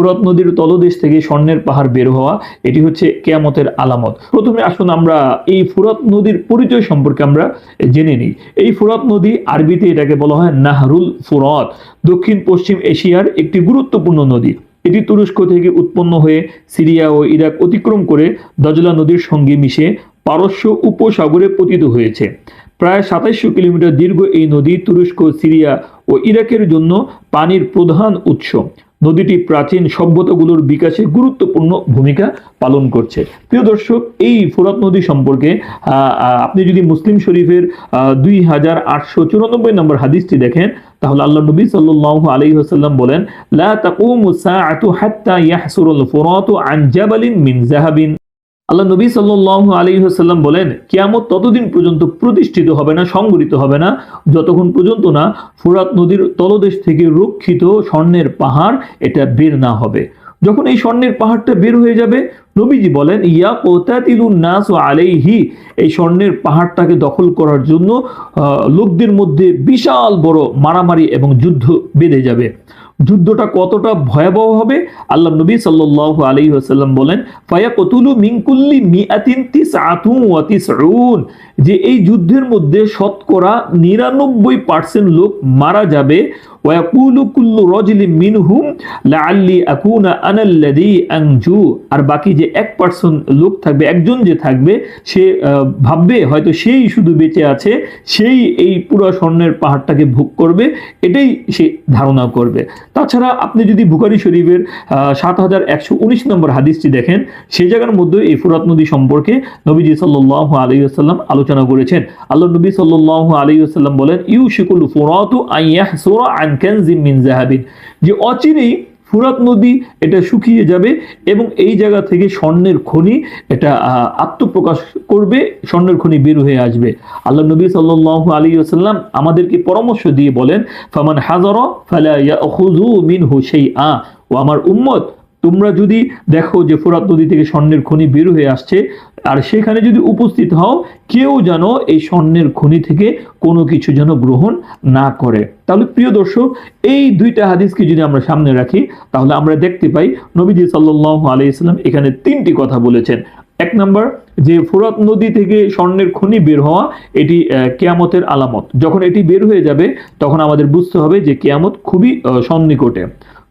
ফুরাত নদীর তলদেশ থেকে স্বর্ণের পাহাড় বের হওয়া, এটি হচ্ছে কেয়ামতের আলামত। প্রথমে আসুন আমরা এই ফুরাত নদীর পরিচয় সম্পর্কে আমরা জেনে নিই। এই ফুরাত নদী আরবিতে এটাকে বলা হয় নাহরুল ফুরাত দক্ষিণ পশ্চিম এশিয়ার একটি গুরুত্বপূর্ণ নদী। এটি তুরস্ক থেকে উৎপন্ন হয়ে সিরিয়া ও ইরাক অতিক্রম করে দজলা নদীর সঙ্গে মিশে পারস্য উপসাগরে পতিত হয়েছে। প্রায় সাতাইশশো কিলোমিটার দীর্ঘ এই নদী তুরস্ক, সিরিয়া ও ইরাকের জন্য পানির প্রধান উৎস। নদীটি প্রাচীন সভ্যতাগুলোর বিকাশে গুরুত্বপূর্ণ ভূমিকা পালন করছে। প্রিয় দর্শক, এই ফোরাত নদী সম্পর্কে আপনি যদি মুসলিম শরীফের দুই হাজার আটশো চুরানব্বই নম্বর হাদিসটি দেখেন, তাহলে আল্লাহ নবী সাল্লাল্লাহু আলাইহি ওয়াসাল্লাম বলেন, লা তাকুমু সাআতু হাত্তা ইয়াহসুরুল ফুরাতু আন জাবালিন মিন যাহাবিন। আল্লাহ নবী সাল্লাল্লাহু আলী হাসাল্লাম বলেন, কিয়ামত ততদিন পর্যন্ত প্রতিষ্ঠিত হবে না সংগঠিত হবে না। যতক্ষণ পর্যন্ত না ফুরাত নদীর তলদেশ থেকে রক্ষিত স্বর্ণের পাহাড় এটা বের না হবে। যখন এই স্বর্ণের পাহাড়টা বের হয়ে যাবে নবীজি বলেন, ইয়া কোতাতিলুন নাস আলাইহি এই স্বর্ণের পাহাড়টাকে দখল করার জন্য লোকদের মধ্যে বিশাল বড় মারামারি এবং যুদ্ধ বেঁধে যাবে। যুদ্ধটা কতটা ভয়াবহ হবে? আল্লাহ নবী সাল্লাল্লাহু আলাইহি ওয়াসাল্লাম বলেন, ফায়াকতুলু মিনকুল্লি মিআতিন তিসআতুন ওয়া তিসউন যে এই যুদ্ধের মধ্যে শতকরা নিরানব্বই পার্সেন্ট লোক মারা যাবে। ওয়াকুলু কুল্লু রজলি মিনহুম লাআল্লি আকুনা আনাল্লাযী আনজু আর বাকি যে এক পার্সেন্ট লোক থাকবে, একজন যে থাকবে, সে ভাববে হয়তো সেই শুধু বেঁচে আছে, সেই এই পুরো স্বর্ণের পাহাড়টাকে ভোগ করবে, এটাই সে ধারণা করবে। তাছাড়া আপনি যদি বুখারি শরীফের সাত হাজার একশো উনিশ নম্বর হাদিসটি দেখেন, সেই জায়গার মধ্যে এই ফুরাত নদী সম্পর্কে নবীজি সাল্লাহ আলী আসাল্লাম আলোচনা করেছেন। আল্লাহ নবী সাল্লাহ আলী আসাল্লাম বলেন ইউ শিকুল ফুরাতু যে অচিরেই ফুরাত নদী, এটা শুকিয়ে যাবে এবং এই জায়গা থেকে স্বর্ণের খনি এটা আত্মপ্রকাশ করবে, স্বর্ণের খনি বের হয়ে আসবে। আল্লাহ নবী সাল্লাল্লাহু আলী আসাল্লাম আমাদেরকে পরামর্শ দিয়ে বলেন, ফামান হাজার ফালা ইয়াখুযু মিনহু শাইআ ও আমার উম্মত, তোমরা যদি দেখো যে ফোরাত নদী থেকে স্বর্ণের খনি বের হয়ে আসছে আর সেখানে যদি উপস্থিত হও, কেউ যেন এই স্বর্ণের খনি থেকে কোনো কিছু যেন গ্রহণ না করে। তাহলে প্রিয় দর্শক, এই দুইটা হাদিসকে যদি আমরা সামনে রাখি, তাহলে আমরা দেখতে পাই নবীজি সাল্লাল্লাহু আলাইহি সাল্লাম এখানে তিনটি কথা বলেছেন। এক নম্বর, যে ফোরাত নদী থেকে স্বর্ণের খনি বের হওয়া, এটি কেয়ামতের আলামত। যখন এটি বের হয়ে যাবে, তখন আমাদের বুঝতে হবে যে কেয়ামত খুবই সন্নিকটে।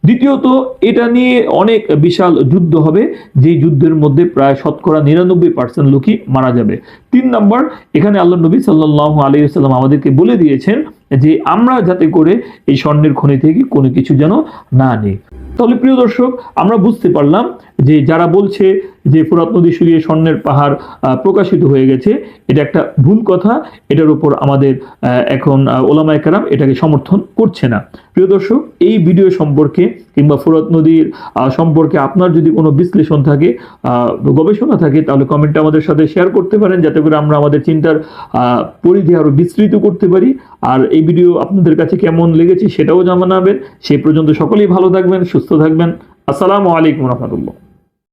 দ্বিতীয়ত, এটা নিয়ে অনেক বিশাল যুদ্ধ হবে যে যুদ্ধের মধ্যে প্রায় শতকরা নিরানব্বই পার্সেন্ট লোকই মারা যাবে। তিন নম্বর, এখানে আল্লাহ নবী সাল্লাহ আলী সাল্লাম আমাদেরকে বলে দিয়েছেন যে, আমরা যাতে করে এই স্বর্ণের খনি থেকে কোনো কিছু যেন না নিই। তাহলে প্রিয় দর্শক, আমরা বুঝতে পারলাম যে, যারা বলছে যে ফুরাত নদী শুকিয়ে স্বর্ণের পাহাড় প্রকাশিত হয়ে গেছে, এটা একটা ভুল কথা, এটার উপর আমাদের এখন ওলামায় কারাম এটাকে সমর্থন করছে না। প্রিয় দর্শক, এই ভিডিও সম্পর্কে কিংবা ফুরাত নদীর সম্পর্কে আপনার যদি কোনো বিশ্লেষণ থাকে গবেষণা থাকে, তাহলে কমেন্টে আমাদের সাথে শেয়ার করতে পারেন, যাতে করে আমরা আমাদের চিন্তার পরিধি আরও বিস্তৃত করতে পারি। আর এই ভিডিও আপনাদের কাছে কেমন লেগেছে সেটাও জানাবেন। সেই পর্যন্ত সকলেই ভালো থাকবেন, সুস্থ থাকবেন। আসসালামু আলাইকুম রহমতুল্লাহ।